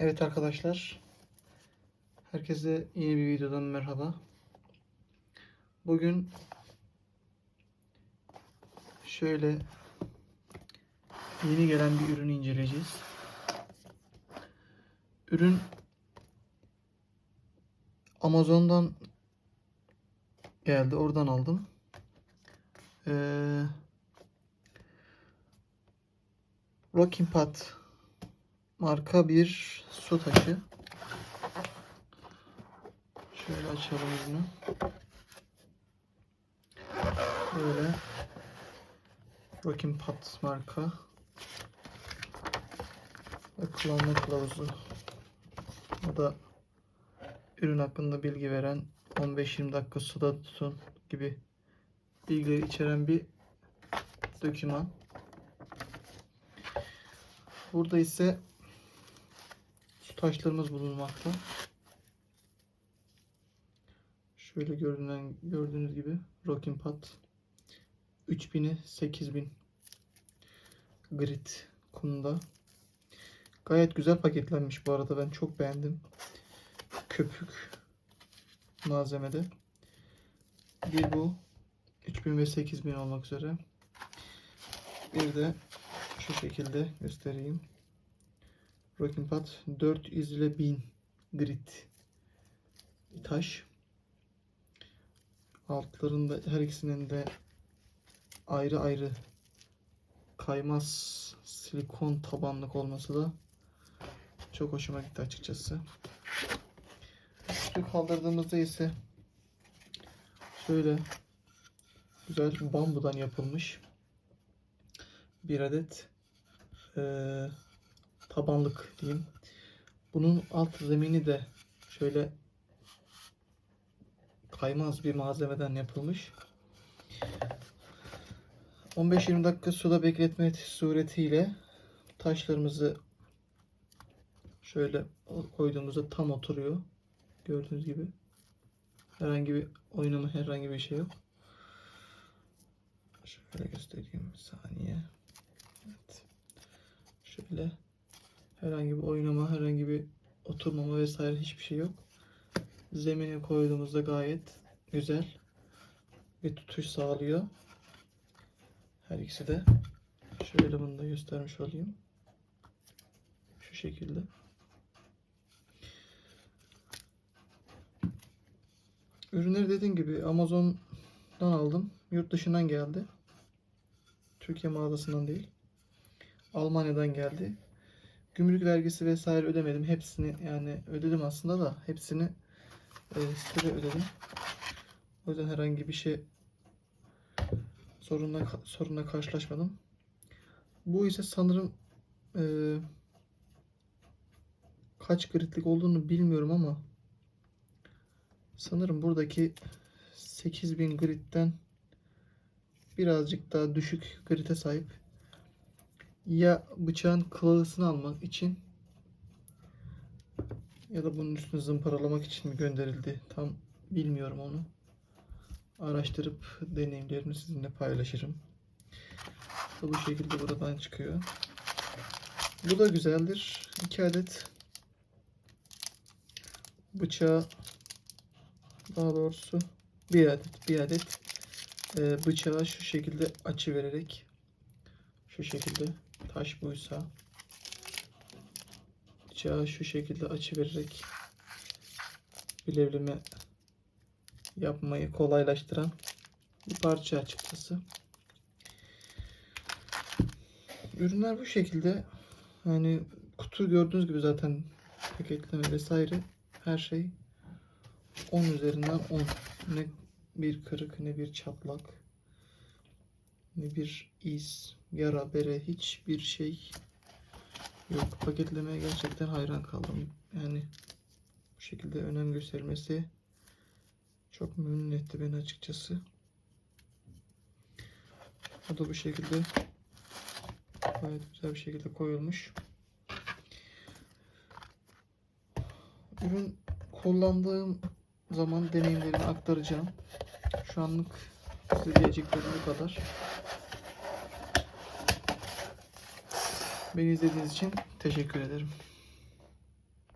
Evet arkadaşlar. Herkese yeni bir videodan merhaba. Bugün şöyle yeni gelen bir ürünü inceleyeceğiz. Ürün Amazon'dan geldi. Oradan aldım. Ee, Rocking Pot marka bir su taşı. Şöyle açalım ürünü. Böyle Rocking Pot marka ve kullanma kılavuzu. O da ürün hakkında bilgi veren 15-20 dakika suda tutun gibi bilgileri içeren bir doküman. Burada ise taşlarımız bulunmakta. Şöyle görünen gördüğünüz gibi Rocking Pot 3000'i 8000 grit kumda. Gayet güzel paketlenmiş bu arada ben çok beğendim. Köpük malzemede. Bir bu 3000 ve 8000 olmak üzere. Bir de şu şekilde göstereyim. Rocking Pot 400 ile 1000 grit taş. Altlarında her ikisinin de ayrı ayrı kaymaz silikon tabanlık olması da çok hoşuma gitti açıkçası. Üstü kaldırdığımızda ise şöyle güzel bambudan yapılmış bir adet eee, tabanlık diyeyim. Bunun alt zemini de şöyle kaymaz bir malzemeden yapılmış. 15-20 dakika suda bekletme suretiyle taşlarımızı şöyle koyduğumuzda tam oturuyor. Gördüğünüz gibi. Herhangi bir oynama, herhangi bir şey yok. Şöyle göstereyim bir saniye. Evet. Şöyle herhangi bir oynama, herhangi bir oturmama vesaire hiçbir şey yok. Zemine koyduğumuzda gayet güzel bir tutuş sağlıyor. Her ikisi de şöyle bunu da göstermiş olayım. Şu şekilde. Ürünleri dediğim gibi Amazon'dan aldım. Yurt dışından geldi. Türkiye mağazasından değil. Almanya'dan geldi. Gümrük vergisi vesaire ödemedim. Hepsini yani ödedim aslında da hepsini e, sitede ödedim. O yüzden herhangi bir şey sorunla sorunla karşılaşmadım. Bu ise sanırım e, kaç gritlik olduğunu bilmiyorum ama sanırım buradaki 8000 gritten birazcık daha düşük grite sahip. Ya bıçağın kılavuzunu almak için ya da bunun üstünü zımparalamak için mi gönderildi tam bilmiyorum onu. Araştırıp deneyimlerimi sizinle paylaşırım. Bu şekilde buradan çıkıyor. Bu da güzeldir. 2 adet bıçağı daha doğrusu bir adet bir adet e, bıçağı şu şekilde açı vererek şu şekilde taş buysa bıçağı şu şekilde açı vererek bilevleme yapmayı kolaylaştıran bir parça açıkçası. Ürünler bu şekilde. Yani kutu gördüğünüz gibi zaten paketleme vesaire her şey 10 üzerinden 10. Ne bir kırık ne bir çatlak bir iz, yara, bere hiçbir şey yok. Paketlemeye gerçekten hayran kaldım. Yani bu şekilde önem göstermesi çok memnun etti beni açıkçası. O da bu şekilde gayet güzel bir şekilde koyulmuş. Ürün kullandığım zaman deneyimlerimi aktaracağım. Şu anlık size diyeceklerim bu kadar. Beni izlediğiniz için teşekkür ederim.